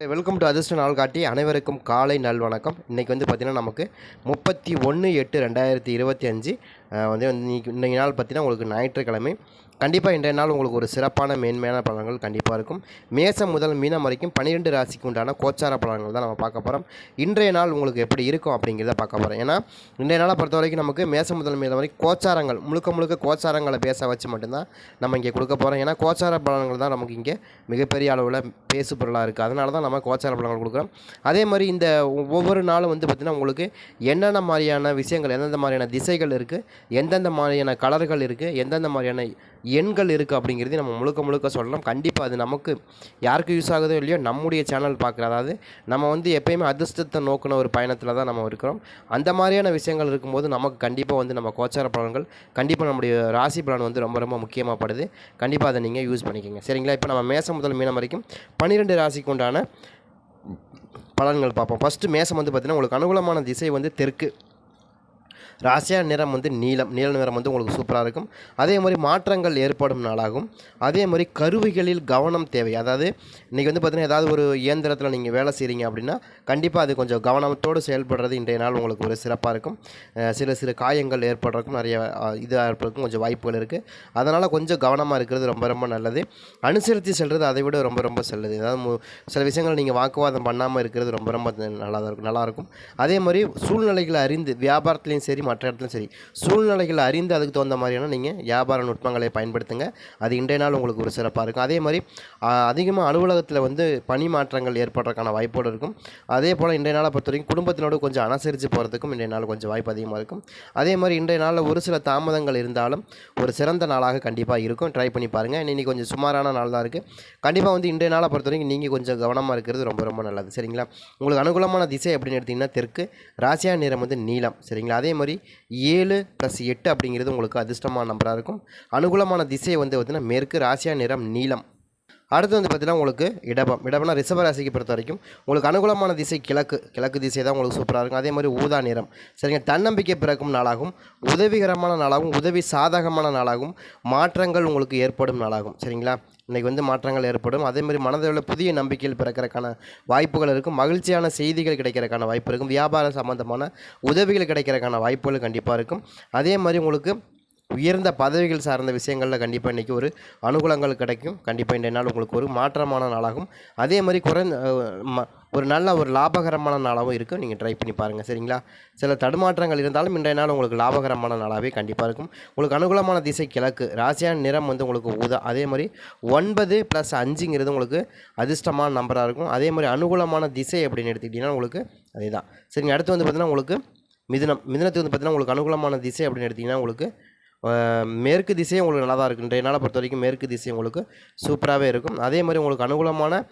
Welcome to அதிர்ஷ்ட நாள் காட்டி அனைவருக்கும் காலை நல்வணக்கம் இன்றைக்கி வந்து பார்த்திங்கன்னா நமக்கு முப்பத்தி ஒன்று எட்டு ரெண்டாயிரத்தி இருபத்தி அஞ்சு வந்து இன்னைக்கு இன்றைக்கி நாள் பார்த்திங்கன்னா உங்களுக்கு ஞாயிற்றுக்கிழமை. கண்டிப்பாக இன்றைய நாள் உங்களுக்கு ஒரு சிறப்பான மேன்மையான பலன்கள் கண்டிப்பாக இருக்கும். மேசம் முதல் மீனம் வரைக்கும் பன்னிரெண்டு ராசிக்கு உண்டான கோச்சார பலன்கள் தான் நம்ம பார்க்க போகிறோம் இன்றைய நாள் உங்களுக்கு எப்படி இருக்கும் அப்படிங்கிறத பார்க்க போகிறோம் ஏன்னா இன்றைய நாளை பொறுத்த வரைக்கும் நமக்கு மேசம் முதல் மீனம் வரைக்கும் கோச்சாரங்கள் முழுக்க முழுக்க கோச்சாரங்களை பேச வச்சு மட்டும்தான் நம்ம இங்கே கொடுக்க போகிறோம் ஏன்னா கோச்சார பலன்கள் தான் நமக்கு இங்கே மிகப்பெரிய அளவில் பேசு பொருளாக இருக்குது அதனால தான் நம்ம கோச்சார பலன்கள் கொடுக்குறோம். அதே மாதிரி இந்த ஒவ்வொரு நாளும் வந்து பார்த்திங்கன்னா உங்களுக்கு என்னென்ன மாதிரியான விஷயங்கள் எந்தெந்த மாதிரியான திசைகள் இருக்குது எந்தெந்த மாதிரியான கலர்கள் இருக்குது எந்தெந்த மாதிரியான எண்கள் இருக்குது அப்படிங்கிறது நம்ம முழுக்க முழுக்க சொல்லலாம் கண்டிப்பாக அது நமக்கு யாருக்கு யூஸ் ஆகுதோ இல்லையோ நம்முடைய சேனல் பார்க்குற அதாவது நம்ம வந்து எப்பயுமே அதிர்ஷ்டத்தை நோக்கின ஒரு பயணத்தில் தான் நம்ம இருக்கிறோம். அந்த மாதிரியான விஷயங்கள் இருக்கும்போது நமக்கு கண்டிப்பாக வந்து நம்ம கோச்சார பலன்கள் கண்டிப்பாக நம்முடைய ராசி பலன் வந்து ரொம்ப ரொம்ப முக்கியமாகப்படுது கண்டிப்பாக அதை நீங்கள் யூஸ் பண்ணிக்கோங்க. சரிங்களா? இப்போ நம்ம மேசம் முதல் மீனம் வரைக்கும் பன்னிரெண்டு ராசிக்கு உண்டான பலன்கள் பார்ப்போம். ஃபஸ்ட்டு மேசம் வந்து பார்த்திங்கன்னா உங்களுக்கு அனுகூலமான திசை வந்து தெற்கு. ராசியா நிறம் வந்து நீலம் நீல நிறம் வந்து உங்களுக்கு சூப்பராக இருக்கும். அதே மாதிரி மாற்றங்கள் ஏற்படும் நாளாகும். அதே மாதிரி கருவிகளில் கவனம் தேவை. அதாவது இன்றைக்கி வந்து பார்த்திங்கன்னா ஏதாவது ஒரு இயந்திரத்தில் நீங்கள் வேலை செய்கிறீங்க அப்படின்னா கண்டிப்பாக அது கொஞ்சம் கவனத்தோடு செயல்படுறது இன்றைய நாள் உங்களுக்கு ஒரு சிறப்பாக இருக்கும். சில சில காயங்கள் ஏற்படுறதுக்கும் நிறைய இதாக இருப்பதுக்கும் கொஞ்சம் வாய்ப்புகள் இருக்குது அதனால் கொஞ்சம் கவனமாக இருக்கிறது ரொம்ப ரொம்ப நல்லது. அனுசரித்து செல்வது அதை விட ரொம்ப ரொம்ப செல்லுது. அதாவது சில விஷயங்கள் நீங்கள் வாக்குவாதம் பண்ணாமல் இருக்கிறது ரொம்ப ரொம்ப நல்லா இருக்கும். நல்லாயிருக்கும் அதே மாதிரி சூழ்நிலைகளை அறிந்து வியாபாரத்துலேயும் சரி மற்ற இடத்துலையும் சரி. சூழ்நிலைகளை அறிந்து அதுக்கு தகுந்த மாதிரியான நீங்கள் வியாபார நுட்பங்களை பயன்படுத்துங்க. அது இன்றைய நாள் உங்களுக்கு ஒரு சிறப்பாக இருக்கும். அதே மாதிரி அதிகமாக அலுவலகத்தில் வந்து பணி மாற்றங்கள் ஏற்படுறதுக்கான வாய்ப்போடு இருக்கும். அதே போல் இன்றைய நாளை பொறுத்த வரைக்கும் குடும்பத்தினோடு கொஞ்சம் அனுசரித்து போகிறதுக்கும் இன்றைய நாள் கொஞ்சம் வாய்ப்பு அதிகமாக இருக்கும். அதே மாதிரி இன்றைய நாளில் ஒரு சில தாமதங்கள் இருந்தாலும் ஒரு சிறந்த நாளாக கண்டிப்பாக இருக்கும். ட்ரை பண்ணி பாருங்கள் இன்னைக்கு கொஞ்சம் சுமாரான நாள் தான் இருக்குது கண்டிப்பாக வந்து இன்றைய நாளை பொறுத்த வரைக்கும் நீங்கள் கொஞ்சம் கவனமாக இருக்கிறது ரொம்ப ரொம்ப நல்லது. சரிங்களா? உங்களுக்கு அனுகூலமான திசை அப்படின்னு எடுத்திங்கன்னா தெற்கு ராசியா நிறம் வந்து நீலம். சரிங்களா? அதே மாதிரி ஏழு ப்ளஸ் எட்டு அப்படிங்கிறது உங்களுக்கு அதிர்ஷ்டமான நம்பராக இருக்கும். அனுகூலமான திசை வந்து பார்த்திங்கன்னா மேற்கு ராசியா நிறம் நீளம் அடுத்து வந்து பார்த்தீங்கன்னா உங்களுக்கு இடபம் இடபம்னா ரிஷபராசிக்கு பொறுத்த வரைக்கும் உங்களுக்கு அனுகூலமான திசை கிழக்கு கிழக்கு திசை தான் உங்களுக்கு சூப்பராக இருக்கும். அதே மாதிரி ஊதா நிறம். சரிங்க தன்னம்பிக்கை பிறக்கும் நாளாகும். உதவிகரமான நாளாகும். உதவி சாதகமான நாளாகும். மாற்றங்கள் உங்களுக்கு ஏற்படும் நாளாகும். சரிங்களா? இன்றைக்கி வந்து மாற்றங்கள் ஏற்படும். அதேமாதிரி மனதில் புதிய நம்பிக்கைகள் பிறக்கிறக்கான வாய்ப்புகள் இருக்கும். மகிழ்ச்சியான செய்திகள் கிடைக்கிறக்கான வாய்ப்பு இருக்கும். வியாபாரம் சம்மந்தமான உதவிகள் கிடைக்கிறக்கான வாய்ப்புகள் கண்டிப்பாக இருக்கும். அதே மாதிரி உங்களுக்கு உயர்ந்த பதவிகள் சார்ந்த விஷயங்களில் கண்டிப்பாக இன்றைக்கி ஒரு அனுகூலங்கள் கிடைக்கும். கண்டிப்பாக இன்றைய நாள் உங்களுக்கு ஒரு மாற்றமான நாளாகும். அதே மாதிரி குறைந்த ம- ஒரு நல்ல ஒரு லாபகரமான நாளாகவும் இருக்கும் நீங்கள் ட்ரை பண்ணி பாருங்கள் சரிங்களா? சில தடுமாற்றங்கள் இருந்தாலும் இன்றைய நாள் உங்களுக்கு லாபகரமான நாளாகவே கண்டிப்பாக இருக்கும். உங்களுக்கு அனுகூலமான திசை கிழக்கு. ராசியான நிறம் வந்து உங்களுக்கு உதா அதே மாதிரி ஒன்பது ப்ளஸ் அஞ்சுங்கிறது உங்களுக்கு அதிர்ஷ்டமான நம்பராக இருக்கும். அதே மாதிரி அனுகூலமான திசை அப்படின்னு எடுத்துக்கிட்டிங்கன்னா உங்களுக்கு அதே தான் சரிங்க. அடுத்து வந்து பார்த்திங்கன்னா உங்களுக்கு மிதுனம். மிதுனத்துக்கு வந்து பார்த்திங்கன்னா உங்களுக்கு அனுகூலமான திசை அப்படின்னு எடுத்திங்கன்னா உங்களுக்கு மேற்கு திசையும் உங்களுக்கு நல்லா தான் இருக்கும் இன்றைய நாளை பொறுத்த வரைக்கும் மேற்கு திசை உங்களுக்கு சூப்பராகவே இருக்கும். அதே மாதிரி உங்களுக்கு அனுகூலமான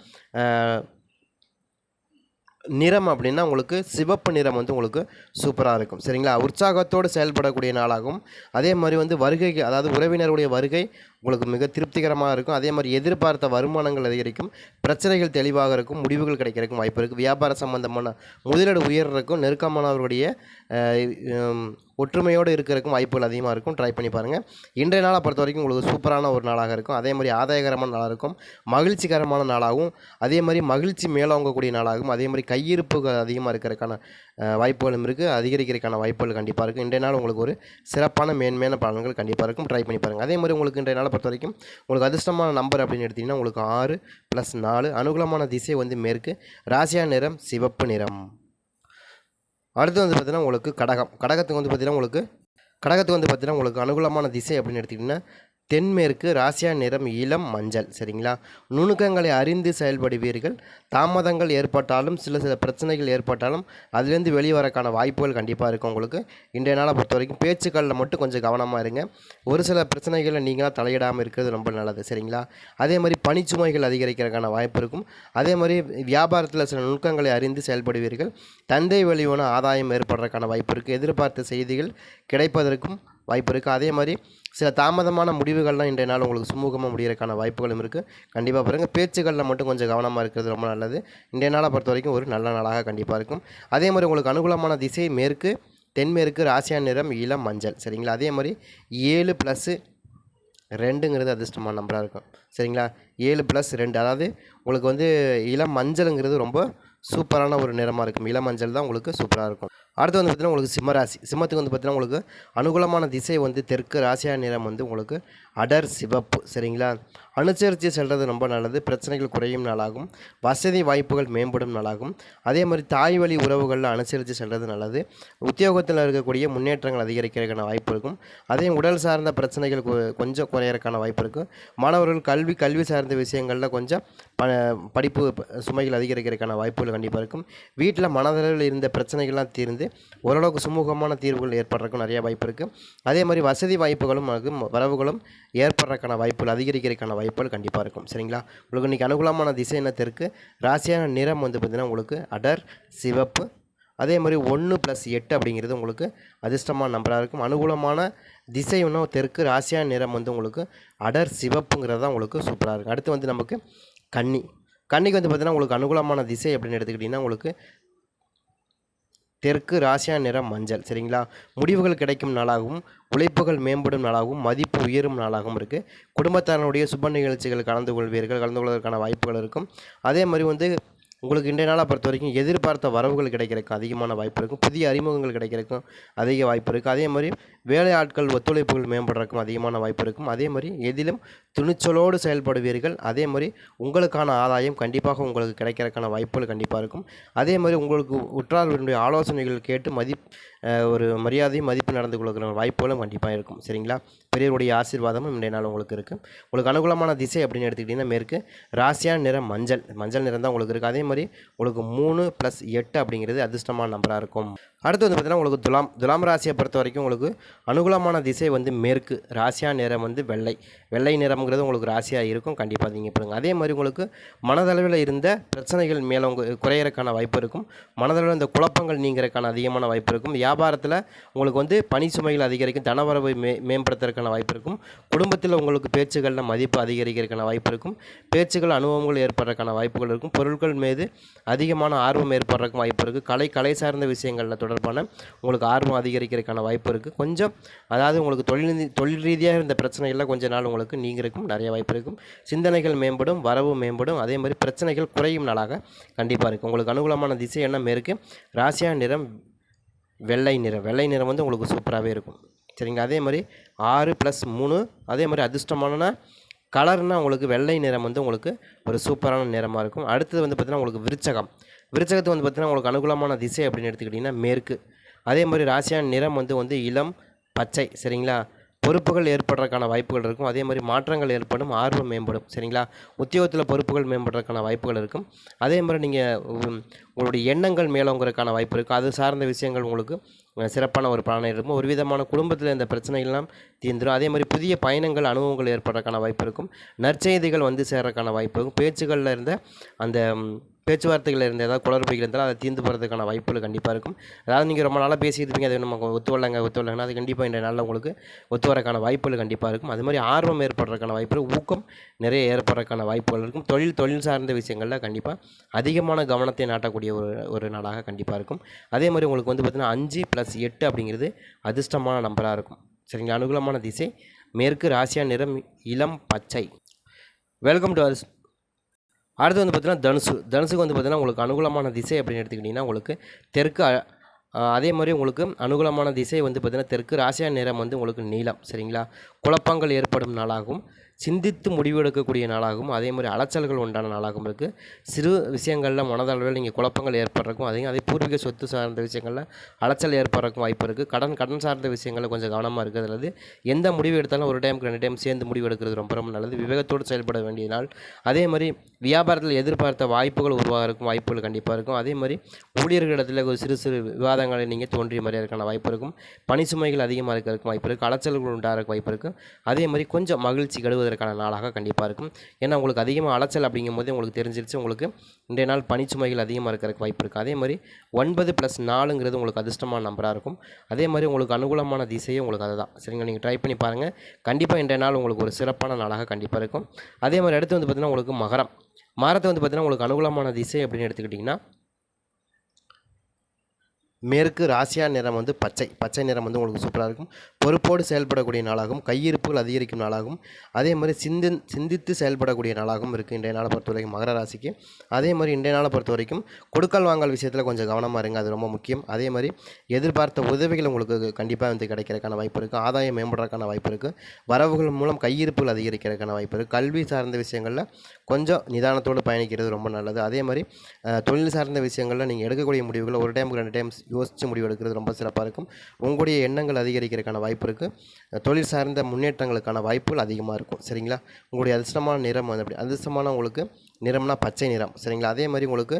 நிறம் அப்படின்னா உங்களுக்கு சிவப்பு நிறம் வந்து உங்களுக்கு சூப்பராக இருக்கும். சரிங்களா? உற்சாகத்தோடு செயல்படக்கூடிய நாளாகும். அதே மாதிரி வந்து வருகைக்கு அதாவது உறவினருடைய வருகை உங்களுக்கு மிக திருப்திகரமாக இருக்கும். அதே மாதிரி எதிர்பார்த்த வருமானங்கள் அதிகரிக்கும். பிரச்சனைகள் தெளிவாக இருக்கும். முடிவுகள் கிடைக்கிறதுக்கும் வாய்ப்பு இருக்குது வியாபார சம்பந்தமான முதலீடு உயர்றதுக்கும் நெருக்கமானவர்களுடைய ஒற்றுமையோடு இருக்கிறதுக்கும் வாய்ப்புகள் அதிகமாக இருக்கும். ட்ரை பண்ணி பாருங்கள் இன்றைய நாளை பொறுத்த வரைக்கும் உங்களுக்கு சூப்பரான ஒரு நாளாக இருக்கும். அதே மாதிரி ஆதாயகரமான நாளாக இருக்கும். மகிழ்ச்சிகரமான நாளாகவும் அதே மாதிரி மகிழ்ச்சி மேலோங்கக்கூடிய நாளாகும் அதே மாதிரி கையிருப்புகள் அதிகமாக இருக்கிறதுக்கான வாய்ப்புகளும் இருக்குது அதிகரிக்கிறதுக்கான வாய்ப்புகள் கண்டிப்பாக இருக்கும் இன்றைய நாள் உங்களுக்கு ஒரு சிறப்பான மேன்மையான பலன்கள் கண்டிப்பாக இருக்கும். ட்ரை பண்ணி பாருங்கள் அதே மாதிரி உங்களுக்கு இன்றைய நாள் பொறுத்த வரைக்கும் உங்களுக்கு அதிர்ஷ்டமான நம்பர் அப்படின்னு எடுத்திங்கன்னா உங்களுக்கு ஆறு ப்ளஸ் நாலு அனுகூலமான திசை வந்து மேற்கு. ராசியா நிறம் சிவப்பு நிறம். அடுத்து வந்து பார்த்திங்கன்னா உங்களுக்கு கடகம். கடகத்துக்கு வந்து பார்த்திங்கன்னா உங்களுக்கு கடகத்துக்கு வந்து பார்த்திங்கன்னா உங்களுக்கு அனுகூலமான திசை அப்படின்னு எடுத்திங்கன்னா தென்மேற்கு ராசியா நிறம் இளம் மஞ்சள். சரிங்களா? நுணுக்கங்களை அறிந்து செயல்படுவீர்கள். தாமதங்கள் ஏற்பட்டாலும் சில சில பிரச்சனைகள் ஏற்பட்டாலும் அதுலேருந்து வெளிவரக்கான வாய்ப்புகள் கண்டிப்பாக இருக்கும் உங்களுக்கு. இன்றைய நாளை பொறுத்த வரைக்கும் பேச்சுக்களில் மட்டும் கொஞ்சம் கவனமாக இருங்க. ஒரு சில பிரச்சனைகளை நீங்களாக தலையிடாமல் இருக்கிறது ரொம்ப நல்லது. சரிங்களா? அதே மாதிரி பனிச்சுமைகள் அதிகரிக்கிறதுக்கான வாய்ப்பு இருக்கும். அதே மாதிரி வியாபாரத்தில் சில நுணுக்கங்களை அறிந்து செயல்படுவீர்கள். தந்தை வழியான ஆதாயம் ஏற்படுறதுக்கான வாய்ப்பு இருக்குது எதிர்பார்த்த செய்திகள் கிடைப்பதற்கும் வாய்ப்பு இருக்குது அதே மாதிரி சில தாமதமான முடிவுகள்லாம் இன்றைய நாள் உங்களுக்கு சுமூகமாக முடிகிறதுக்கான வாய்ப்புகளும் இருக்குது கண்டிப்பாக பாருங்கள் பேச்சுகளில் மட்டும் கொஞ்சம் கவனமாக இருக்கிறது ரொம்ப நல்லது. இன்றைய நாளை பொறுத்த வரைக்கும் ஒரு நல்ல நாளாக கண்டிப்பாக இருக்கும். அதே மாதிரி உங்களுக்கு அனுகூலமான திசை மேற்கு தென்மேற்கு ராசியா நிறம் இளம் மஞ்சள். சரிங்களா? அதே மாதிரி ஏழு ப்ளஸ்ஸு ரெண்டுங்கிறது அதிர்ஷ்டமான நம்பராக இருக்கும். சரிங்களா? ஏழு ப்ளஸ் ரெண்டு. அதாவது உங்களுக்கு வந்து இளம் மஞ்சளுங்கிறது ரொம்ப சூப்பரான ஒரு நிறமாக இருக்கும். இளம் மஞ்சள் தான் உங்களுக்கு சூப்பராக இருக்கும். அடுத்து வந்து பார்த்திங்கன்னா உங்களுக்கு சிம்மராசி சிம்மத்துக்கு வந்து பார்த்திங்கன்னா உங்களுக்கு அனுகூலமான திசை வந்து தெற்கு ராசியா நிறம் வந்து உங்களுக்கு அடர் சிவப்பு. சரிங்களா? அனுசரித்து செல்வது ரொம்ப நல்லது. பிரச்சனைகள் குறையும் நாளாகும். வசதி வாய்ப்புகள் மேம்படும் நாளாகும். அதே மாதிரி தாய் வழி உறவுகளில் அனுசரித்து செல்வது நல்லது. உத்தியோகத்தில் இருக்கக்கூடிய முன்னேற்றங்கள் அதிகரிக்கிறதுக்கான வாய்ப்பு இருக்கும். அதே உடல் சார்ந்த பிரச்சனைகள் கொ- கொஞ்சம் குறையறதுக்கான வாய்ப்பு இருக்கும் மாணவர்கள் கல்வி கல்வி சார்ந்த விஷயங்களில் கொஞ்சம் ப படிப்பு சுமைகள் அதிகரிக்கிறதுக்கான வாய்ப்புகள் கண்டிப்பாக இருக்கும். வீட்டில் மனதளவில் இருந்த பிரச்சனைகள்லாம் தீர்ந்து ஓரளவுக்கு சுமூகமான தீர்வுகள் ஏற்படுறதுக்கும் நிறைய வாய்ப்பு இருக்குது அதே மாதிரி வசதி வாய்ப்புகளும் வரவுகளும் ஏற்படுறதுக்கான வாய்ப்புகள் அதிகரிக்கிறதுக்கான வாய்ப்புகள் கண்டிப்பாக இருக்கும். சரிங்களா? உங்களுக்கு இன்றைக்கி அனுகூலமான திசை என்ன தெற்கு ராசியான நிறம் வந்து பார்த்திங்கன்னா உங்களுக்கு அடர் சிவப்பு அதே மாதிரி ஒன்று ப்ளஸ் எட்டு அப்படிங்கிறது உங்களுக்கு அதிர்ஷ்டமான நம்பராக இருக்கும். அனுகூலமான திசை இன்னும் தெற்கு ராசியான நிறம் வந்து உங்களுக்கு அடர் சிவப்புங்கிறது தான் உங்களுக்கு சூப்பராக இருக்கும். அடுத்து வந்து நமக்கு கன்னி. கன்னிக்கு வந்து பார்த்திங்கன்னா உங்களுக்கு அனுகூலமான திசை அப்படின்னு எடுத்துக்கிட்டிங்கன்னா உங்களுக்கு தெற்கு ராசியா நிறம் மஞ்சள் சரிங்களா? முடிவுகள் கிடைக்கும் நாளாகவும் உழைப்புகள் மேம்படும் நாளாகவும் மதிப்பு உயரும் நாளாகவும் இருக்குது குடும்பத்தாரனுடைய சுப நிகழ்ச்சிகள் கலந்து கொள்வீர்கள் கலந்து கொள்வதற்கான வாய்ப்புகள் இருக்கும். அதே மாதிரி வந்து உங்களுக்கு இன்றைய நாளாக பொறுத்த வரைக்கும் எதிர்பார்த்த வரவுகள் கிடைக்கிறதுக்கு அதிகமான வாய்ப்பு இருக்கும். புதிய அறிமுகங்கள் கிடைக்கிறதுக்கும் அதிக வாய்ப்பு இருக்குது அதே மாதிரி வேலை ஆட்கள் ஒத்துழைப்புகள் மேம்படுறதுக்கும் அதிகமான வாய்ப்பு இருக்கும். அதே மாதிரி எதிலும் துணிச்சலோடு செயல்படுவீர்கள். அதே மாதிரி உங்களுக்கான ஆதாயம் கண்டிப்பாக உங்களுக்கு கிடைக்கிறதுக்கான வாய்ப்புகள் கண்டிப்பாக இருக்கும். அதே மாதிரி உங்களுக்கு உற்றார்களுடைய ஆலோசனைகள் கேட்டு மதி ஒரு மரியாதையும் மதிப்பு நடந்து கொள்கிற வாய்ப்புகளும் கண்டிப்பாக இருக்கும். சரிங்களா? பெரியவருடைய ஆசீர்வாதமும் இன்றைய நாள் உங்களுக்கு இருக்குது உங்களுக்கு அனுகூலமான திசை அப்படின்னு எடுத்துக்கிட்டிங்கன்னா மேற்கு ராசியான நிறம் மஞ்சள். மஞ்சள் நிறம் தான் உங்களுக்கு இருக்குது அதே மாதிரி உங்களுக்கு மூணு ப்ளஸ் எட்டு அப்படிங்கிறது அதிர்ஷ்டமான நம்பராக இருக்கும். அடுத்து வந்து பார்த்திங்கன்னா உங்களுக்கு துலாம் துலாம் ராசியை பொறுத்த வரைக்கும் உங்களுக்கு அனுகூலமான திசை வந்து மேற்கு ராசியா நிறம் வந்து வெள்ளை. வெள்ளை நிறம்ங்கிறது உங்களுக்கு ராசியாக இருக்கும். கண்டிப்பாக நீங்கள் பாருங்க அதே மாதிரி உங்களுக்கு மனதளவில் இருந்த பிரச்சனைகள் மேலே உங்கள் குறையிறக்கான வாய்ப்பு இருக்கும். மனதளவில் இந்த குழப்பங்கள் நீங்கிறதுக்கான அதிகமான வாய்ப்பு இருக்கும். வியாபாரத்தில் உங்களுக்கு வந்து பணி சுமைகள் அதிகரிக்கும் தனவரவை மே மேம்படுத்துறதுக்கான வாய்ப்பு இருக்கும். குடும்பத்தில் உங்களுக்கு பேச்சுகளில் மதிப்பு அதிகரிக்கிறதுக்கான வாய்ப்பு இருக்கும். பேச்சுகள் அனுபவங்கள் ஏற்படுறதுக்கான வாய்ப்புகள் இருக்கும். பொருட்கள் மீது அதிகமான ஆர்வம் ஏற்படுறதுக்கு வாய்ப்பு இருக்குது கலை கலை சார்ந்த விஷயங்களில் தொடர்பான உங்களுக்கு ஆர்வம் அதிகரிக்கிறதுக்கான வாய்ப்பு இருக்குது கொஞ்சம் அதாவது உங்களுக்கு தொழில் தொழில் ரீதியாக இருந்த பிரச்சனைகள்லாம் கொஞ்ச நாள் உங்களுக்கு நீங்கிறதுக்கும் நிறைய வாய்ப்பு இருக்கும். சிந்தனைகள் மேம்படும் வரவு மேம்படும். அதே மாதிரி பிரச்சனைகள் குறையும் நாளாக கண்டிப்பாக இருக்கும் உங்களுக்கு அனுகூலமான திசை என்ன மேற்கு? ராசியா நிறம் வெள்ளை நிறம் வெள்ளை நிறம் வந்து உங்களுக்கு சூப்பராகவே இருக்கும். சரிங்களா? அதே மாதிரி ஆறு ப்ளஸ் மூணு அதே மாதிரி அதிர்ஷ்டமானனா கலர்னால் உங்களுக்கு வெள்ளை நிறம் வந்து உங்களுக்கு ஒரு சூப்பரான நிறமாக இருக்கும். அடுத்தது வந்து பார்த்திங்கன்னா உங்களுக்கு விருச்சகம். விருச்சகத்து வந்து பார்த்திங்கன்னா உங்களுக்கு அனுகூலமான திசை அப்படின்னு எடுத்துக்கிட்டிங்கன்னா மேற்கு. அதே மாதிரி ராசியான நிறம் வந்து வந்து இளம் பச்சை. சரிங்களா? பொறுப்புகள் ஏற்படுறதுக்கான வாய்ப்புகள் இருக்கும். அதே மாதிரி மாற்றங்கள் ஏற்படும் ஆர்வம் மேம்படும். சரிங்களா? உத்தியோகத்தில் பொறுப்புகள் மேம்படுறதுக்கான வாய்ப்புகள் இருக்கும். அதே மாதிரி நீங்கள் உங்களுடைய எண்ணங்கள் மேலோங்கிறதுக்கான வாய்ப்பு இருக்கும். அது சார்ந்த விஷயங்கள் உங்களுக்கு சிறப்பான ஒரு பலனை இருக்கும் ஒரு விதமான குடும்பத்தில் இந்த பிரச்சனைகள்லாம் தீர்ந்துடும் அதே மாதிரி புதிய பயணங்கள் அனுபவங்கள் ஏற்படுறதுக்கான வாய்ப்பு இருக்கும். நற்செய்திகள் வந்து சேர்றதுக்கான வாய்ப்பு இருக்கும். பேச்சுகளில் இருந்த அந்த பேச்சுவார்த்தைகள் இருந்த ஏதாவது குளறுபைகள் இருந்தால் அதை தீர்ந்து போகிறதுக்கான வாய்ப்புகள் கண்டிப்பாக இருக்கும். அதாவது நீங்கள் ரொம்ப நாளாக பேசியிருப்பீங்க அது நம்ம ஒத்து வரலங்க ஒத்து வரலங்கன்னா அது கண்டிப்பாக இந்த நாளில் உங்களுக்கு ஒத்து வரக்கான வாய்ப்புகள் கண்டிப்பாக இருக்கும். அது மாதிரி ஆர்வம் ஏற்படுறதுக்கான வாய்ப்பு ஊக்கம் நிறைய ஏற்படுறதுக்கான வாய்ப்புகள் இருக்கும். தொழில் தொழில் சார்ந்த விஷயங்களில் கண்டிப்பாக அதிகமான கவனத்தை நாட்டக்கூடிய ஒரு ஒரு நாளாக கண்டிப்பாக இருக்கும். அதே மாதிரி உங்களுக்கு வந்து பார்த்திங்கன்னா அஞ்சு ப்ளஸ் எட்டு அப்படிங்கிறது அதிர்ஷ்டமான நம்பராக இருக்கும். சரிங்களா? அனுகூலமான திசை மேற்கு ராசியா நிறம் இளம் பச்சை. வெல்கம் டு அர்ஸ் அடுத்து வந்து பார்த்திங்கன்னா தனுசு. தனுசுக்கு வந்து பார்த்திங்கன்னா உங்களுக்கு அனுகூலமான திசை அப்படின்னு எடுத்துக்கிட்டிங்கன்னா உங்களுக்கு தெற்கு அதே மாதிரி உங்களுக்கு அனுகூலமான திசை வந்து பார்த்திங்கன்னா தெற்கு ராசியா நிறம் வந்து உங்களுக்கு நீளம் சரிங்களா? குழப்பங்கள் ஏற்படும் நாளாகும். சிந்தித்து முடிவெடுக்கக்கூடிய நாளாகவும் அதே மாதிரி அலைச்சல்கள் உண்டான நாளாகவும் இருக்குது சிறு விஷயங்களில் மனதளவில் நீங்கள் குழப்பங்கள் ஏற்படுறக்கும் அதே அதே பூர்வீக சொத்து சார்ந்த விஷயங்களில் அலைச்சல் ஏற்படுறக்கும் வாய்ப்பு இருக்குது கடன் கடன் சார்ந்த விஷயங்களில் கொஞ்சம் கவனமாக இருக்கிறது அல்லது எந்த முடிவு எடுத்தாலும் ஒரு டைமுக்கு ரெண்டு டைம் சேர்ந்து முடிவு எடுக்கிறது ரொம்ப ரொம்ப நல்லது. விவேகத்தோடு செயல்பட வேண்டிய நாள். அதே மாதிரி வியாபாரத்தில் எதிர்பார்த்த வாய்ப்புகள் உருவாகிறக்கும் வாய்ப்புகள் கண்டிப்பாக இருக்கும். அதே மாதிரி ஊழியர்களிடத்தில் ஒரு சிறு சிறு விவாதங்களை நீங்கள் தோன்றிய மாதிரி இருக்கான வாய்ப்பு இருக்கும். பணி சுமைகள் அதிகமாக இருக்கிறதுக்கு வாய்ப்பு இருக்குது அலைச்சல்கள் உண்டாகிறக்கு வாய்ப்பு இருக்குது அதே மாதிரி கொஞ்சம் மகிழ்ச்சி கெடுவதற்கான நாளாக கண்டிப்பாக இருக்கும். ஏன்னா உங்களுக்கு அதிகமாக அலைச்சல் அப்படிங்கும்போது உங்களுக்கு தெரிஞ்சிருச்சு உங்களுக்கு இன்றைய நாள் பனிச்சுமைகள் அதிகமாக இருக்கிறதுக்கு வாய்ப்பு இருக்குது அதே மாதிரி ஒன்பது ப்ளஸ் நாலுங்கிறது உங்களுக்கு அதிர்ஷ்டமான நம்பராக இருக்கும். அதே மாதிரி உங்களுக்கு அனுகூலமான திசையும் உங்களுக்கு அதுதான். சரிங்களா? நீங்கள் ட்ரை பண்ணி பாருங்கள் கண்டிப்பாக இன்றைய நாள் உங்களுக்கு ஒரு சிறப்பான நாளாக கண்டிப்பாக இருக்கும். அதே மாதிரி அடுத்து வந்து பார்த்திங்கன்னா உங்களுக்கு மகரம். மகரத்தை வந்து பார்த்திங்கன்னா உங்களுக்கு அனுகூலமான திசை அப்படின்னு எடுத்துக்கிட்டிங்கன்னா மேற்கு ராசியா நிறம் வந்து பச்சை. பச்சை நிறம் வந்து உங்களுக்கு சூப்பராக இருக்கும். பொறுப்போடு செயல்படக்கூடிய நாளாகவும் கையிருப்புகள் அதிகரிக்கும் நாளாகவும் அதே மாதிரி சிந்தி சிந்தித்து செயல்படக்கூடிய நாளாகவும் இருக்குது இன்றைய நாளை பொறுத்த வரைக்கும் மகர ராசிக்கு. அதே மாதிரி இன்றைய நாளை பொறுத்த வரைக்கும் கொடுக்கல் வாங்கல் விஷயத்தில் கொஞ்சம் கவனமாக இருங்க. அது ரொம்ப முக்கியம். அதே மாதிரி எதிர்பார்த்த உதவிகள் உங்களுக்கு கண்டிப்பாக வந்து கிடைக்கிறதுக்கான வாய்ப்பு இருக்குது ஆதாயம் மேம்படுறதுக்கான வாய்ப்பு இருக்குது வரவுகள் மூலம் கையிருப்புகள் அதிகரிக்கிறதுக்கான வாய்ப்பு இருக்குது கல்வி சார்ந்த விஷயங்களில் கொஞ்சம் நிதானத்தோடு பயணிக்கிறது ரொம்ப நல்லது. அதே மாதிரி தொழில் சார்ந்த விஷயங்களில் நீங்கள் எடுக்கக்கூடிய முடிவுகளை ஒரு டைமுக்கு ரெண்டு டைம்ஸ் யோசித்து முடிவு எடுக்கிறது ரொம்ப சிறப்பாக இருக்கும். உங்களுடைய எண்ணங்கள் அதிகரிக்கிறதுக்கான வாய்ப்பு இருக்குது தொழில் சார்ந்த முன்னேற்றங்களுக்கான வாய்ப்புகள் அதிகமாக இருக்கும். சரிங்களா? உங்களுடைய அதிர்ஷ்டமான நிறம் வந்து அப்படி அதிர்ஷ்டமான உங்களுக்கு நிறம்னா பச்சை நிறம். சரிங்களா? அதே மாதிரி உங்களுக்கு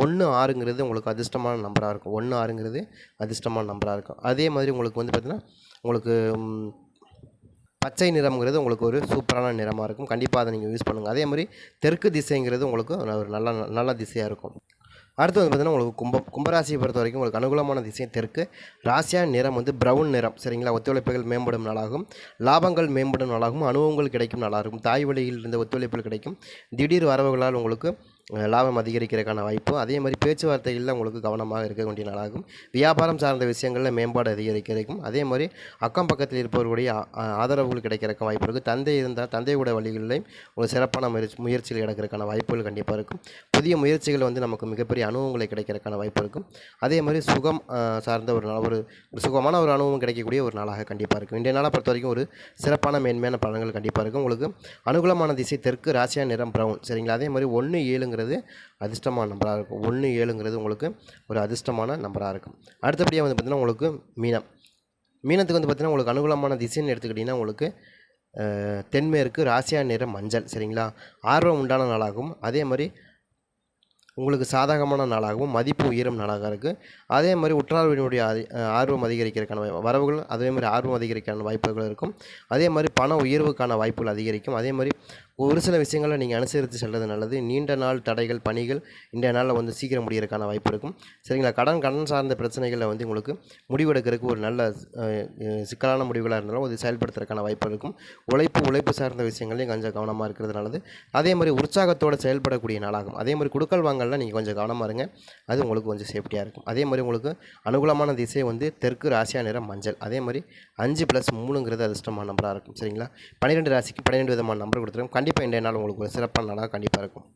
ஒன்று ஆறுங்கிறது உங்களுக்கு அதிர்ஷ்டமான நம்பராக இருக்கும். ஒன்று ஆறுங்கிறது அதிர்ஷ்டமான நம்பராக இருக்கும். அதே மாதிரி உங்களுக்கு வந்து பார்த்திங்கன்னா உங்களுக்கு பச்சை நிறம்ங்கிறது உங்களுக்கு ஒரு சூப்பரான நிறமாக இருக்கும். கண்டிப்பாக அதை நீங்கள் யூஸ் பண்ணுங்கள் அதே மாதிரி தெற்கு திசைங்கிறது உங்களுக்கு ஒரு நல்ல நல்ல திசையாக இருக்கும். அடுத்து வந்து பார்த்திங்கன்னா உங்களுக்கு கும்பம் கும்பராசியை பொறுத்த வரைக்கும் உங்களுக்கு அனுகூலமான திசை தெற்கு. ராசியா நிறம் வந்து ப்ரௌன் நிறம். சரிங்களா? ஒத்துழைப்புகள் மேம்படும் நாளாகும். லாபங்கள் மேம்படும் நாளாகும். அனுபவங்கள் கிடைக்கும் நாளாகும். தாய் வழியில் இருந்த ஒத்துழைப்புகள் கிடைக்கும். திடீர் வரவுகளால் உங்களுக்கு லாபம் அதிகரிக்கிறதுக்கான வாய்ப்பு. அதே மாதிரி பேச்சுவார்த்தைகளில் உங்களுக்கு கவனமாக இருக்க வேண்டிய நாளாகும். வியாபாரம் சார்ந்த விஷயங்களில் மேம்பாடு அதிகரிக்கிறதுக்கும் அதே மாதிரி அக்கம் பக்கத்தில் இருப்பவர்களுடைய ஆதரவுகள் கிடைக்கிறக்க வாய்ப்பு இருக்குது தந்தை இருந்தால் தந்தையோட வழிகளிலையும் ஒரு சிறப்பான முயற்சி முயற்சிகள் கிடக்கிறதுக்கான வாய்ப்புகள் கண்டிப்பாக இருக்கும். புதிய முயற்சிகள் வந்து நமக்கு மிகப்பெரிய அனுபவங்களை கிடைக்கிறதுக்கான வாய்ப்பு இருக்கும். அதே மாதிரி சுகம் சார்ந்த ஒரு நாள் ஒரு ஒரு சுகமான ஒரு அனுபவம் கிடைக்கக்கூடிய ஒரு நாளாக கண்டிப்பாக இருக்கும். இன்றைய நாளை பொறுத்த வரைக்கும் ஒரு சிறப்பான மேன்மையான பலன்கள் கண்டிப்பாக இருக்கும். உங்களுக்கு அனுகூலமான திசை தெற்கு ராசியா நிறம் பிரவுன் சரிங்களா? அதே மாதிரி ஒன்று ஏழுங்க ஏழுங்கிறது அதிர்ஷ்டமான நம்பராக இருக்கும். ஒன்று ஏழுங்கிறது உங்களுக்கு ஒரு அதிர்ஷ்டமான நம்பராக இருக்கும். அடுத்தபடியாக வந்து பார்த்திங்கன்னா உங்களுக்கு மீனம். மீனத்துக்கு வந்து பார்த்திங்கன்னா உங்களுக்கு அனுகூலமான திசைன்னு எடுத்துக்கிட்டிங்கன்னா உங்களுக்கு தென்மேற்கு ராசியா நிற மஞ்சள் சரிங்களா? ஆர்வம் உண்டான நாளாகவும் அதே மாதிரி உங்களுக்கு சாதகமான நாளாகவும் மதிப்பு உயரும் நாளாக இருக்குது அதே மாதிரி உற்றார்வினுடைய ஆர்வம் அதிகரிக்கிறதுக்கான வாய்- வரவுகள் அதே மாதிரி ஆர்வம் அதிகரிக்கான வாய்ப்புகள் இருக்கும். அதே மாதிரி பண உயர்வுக்கான வாய்ப்புகள் அதிகரிக்கும். அதே மாதிரி ஒரு சில விஷயங்களை நீங்கள் அனுசரித்து செல்வது நல்லது. நீண்ட நாள் தடைகள் பணிகள் இன்றைய நாளில் வந்து சீக்கிரம் முடியறதுக்கான வாய்ப்பு இருக்கும். சரிங்களா? கடன் கடன் சார்ந்த பிரச்சனைகளில் வந்து உங்களுக்கு முடிவெடுக்கிறதுக்கு ஒரு நல்ல சிக்கலான முடிவுகளாக இருந்தாலும் அது செயல்படுத்துறதுக்கான வாய்ப்பு இருக்கும். உழைப்பு உழைப்பு சார்ந்த விஷயங்களையும் கொஞ்சம் கவனமாக இருக்கிறது நல்லது. அதே மாதிரி உற்சாகத்தோடு செயல்படக்கூடிய நாளாகும். அதே மாதிரி குடுக்கல் வாங்கலாம் நீங்கள் கொஞ்சம் கவனமாக இருங்க. அது உங்களுக்கு கொஞ்சம் சேஃப்டியாக இருக்கும். அதே மாதிரி உங்களுக்கு அனுகூலமான திசை வந்து தெற்கு ராசியா நிறம் மஞ்சள். அதே மாதிரி அஞ்சு ப்ளஸ் மூணுங்கிறது அதிர்ஷ்டமான நம்பராக இருக்கும். சரிங்களா? பன்னிரெண்டு ராசிக்கு பன்னிரெண்டு விதமான நம்பர் கொடுத்துருக்கோம் கண்டிப்பாக இன்றைய நாள் உங்களுக்கு ஒரு சிறப்பான நாளாக கண்டிப்பாக இருக்கும்.